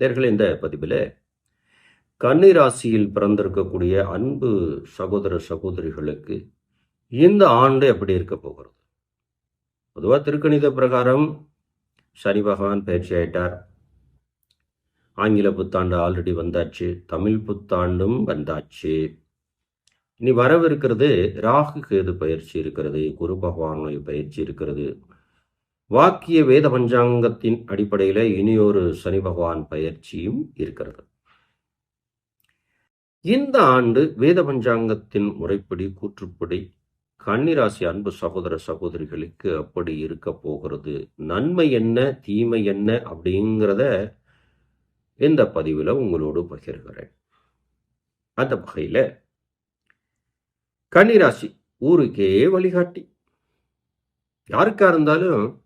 நேர்களே இந்த பதிவில் கன்னிராசியில் பிறந்திருக்கக்கூடிய அன்பு சகோதர சகோதரிகளுக்கு இந்த ஆண்டு எப்படி இருக்க போகிறது? பொதுவாக திருக்கணித பிரகாரம் சனி பகவான் பயிற்சி ஆயிட்டார். ஆங்கில புத்தாண்டு ஆல்ரெடி வந்தாச்சு தமிழ் புத்தாண்டும் வந்தாச்சு. இனி வரவிருக்கிறது ராகு கேது பயிற்சி இருக்கிறது குரு பகவானுடைய பயிற்சி இருக்கிறது. வாக்கிய வேத பஞ்சாங்கத்தின் அடிப்படையில் இனியொரு சனி பகவான் பயிற்சியும் இருக்கிறது. இந்த ஆண்டு வேத பஞ்சாங்கத்தின் முறைப்படி கூற்றுப்படி கன்னிராசி அன்பு சகோதர சகோதரிகளுக்கு அப்படி இருக்க போகிறது. நன்மை என்ன தீமை என்ன அப்படிங்கிறத இந்த பதிவில் உங்களோடு பகிர்கிறேன். அந்த வகையில் கன்னிராசி ஊருக்கே வழிகாட்டி. யாருக்கா இருந்தாலும்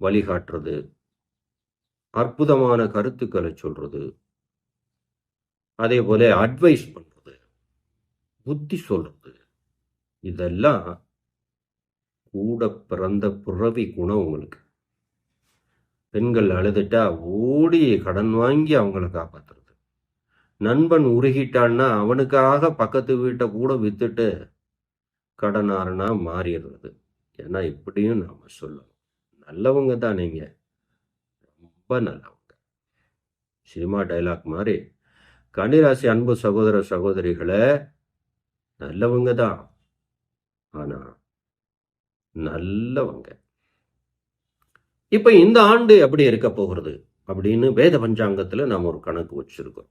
வழிகாட்டுறது. அற்புதமான கருத்துக்களை சொல்றது. அதே போல அட்வைஸ் பண்றது. புத்தி சொல்றது. இதெல்லாம் கூட பிறந்த பிறவி குணம் உங்களுக்கு. பெண்கள் அழுதுட்டா ஓடி கடன் வாங்கி அவங்கள காப்பாத்துறது. நண்பன் உருகிட்டான்னா அவனுக்காக பக்கத்து வீட்டை கூட வித்துட்டு கடனாரனா மாறிடுறது. ஏன்னா இப்படியும் நாம சொல்லணும். நல்லவங்க தான் நீங்கள் ரொம்ப நல்லவங்க. சினிமா டைலாக் மாதிரி கன்னிராசி அன்பு சகோதர சகோதரிகளை நல்லவங்க தான். ஆனால் நல்லவங்க. இப்போ இந்த ஆண்டு எப்படி இருக்க போகிறது? அப்படின்னு வேத பஞ்சாங்கத்தில் நாம் ஒரு கணக்கு வச்சுருக்கோம்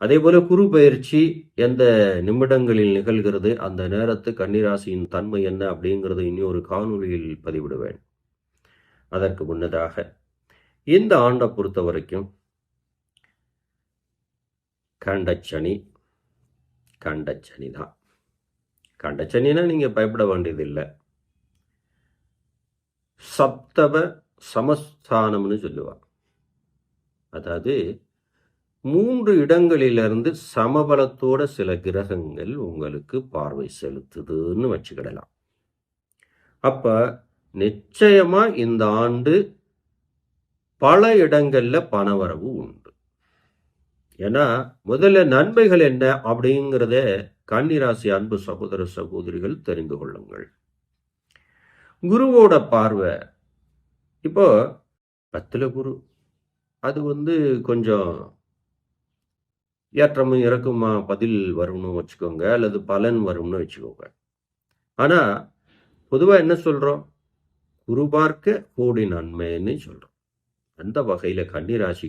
அதே போல குரு பயிற்சி எந்த நிமிடங்களில் நிகழ்கிறது? அந்த நேரத்து கன்னிராசியின் தன்மை என்ன அப்படிங்கிறது இனி ஒரு காணொலியில் பதிவிடுவேன் அதற்கு முன்னதாக. இந்த ஆண்டை பொறுத்த வரைக்கும் கண்டச்சனி கண்டச்சனி தான் கண்டச்சனினா நீங்க பயப்பட வேண்டியதில்லை. சப்தவ சமஸ்தானம்னு சொல்லுவாங்க அதாவது மூன்று இடங்களிலிருந்து சமபலத்தோட சில கிரகங்கள் உங்களுக்கு பார்வை செலுத்துதுன்னு வச்சுக்கிடலாம். அப்போ நிச்சயமா இந்த ஆண்டு பல இடங்கள்ல பணவரவு உண்டு. ஏன்னா முதல்ல நன்மைகள் என்ன அப்படிங்கிறத கன்னிராசி அன்பு சகோதர சகோதரிகள் தெரிந்து கொள்ளுங்கள். குருவோட பார்வை இப்போ பத்துல குரு. அது வந்து கொஞ்சம் ஏற்றமும் இறக்குமா பதில் வரும்னு வச்சுக்கோங்க அல்லது பலன் வரும்னு வச்சுக்கோங்க. ஆனா பொதுவா என்ன சொல்றோம்? குருபார்க்க கோடி நன்மைன்னு சொல்றோம். அந்த வகையில கன்னிராசிக்கு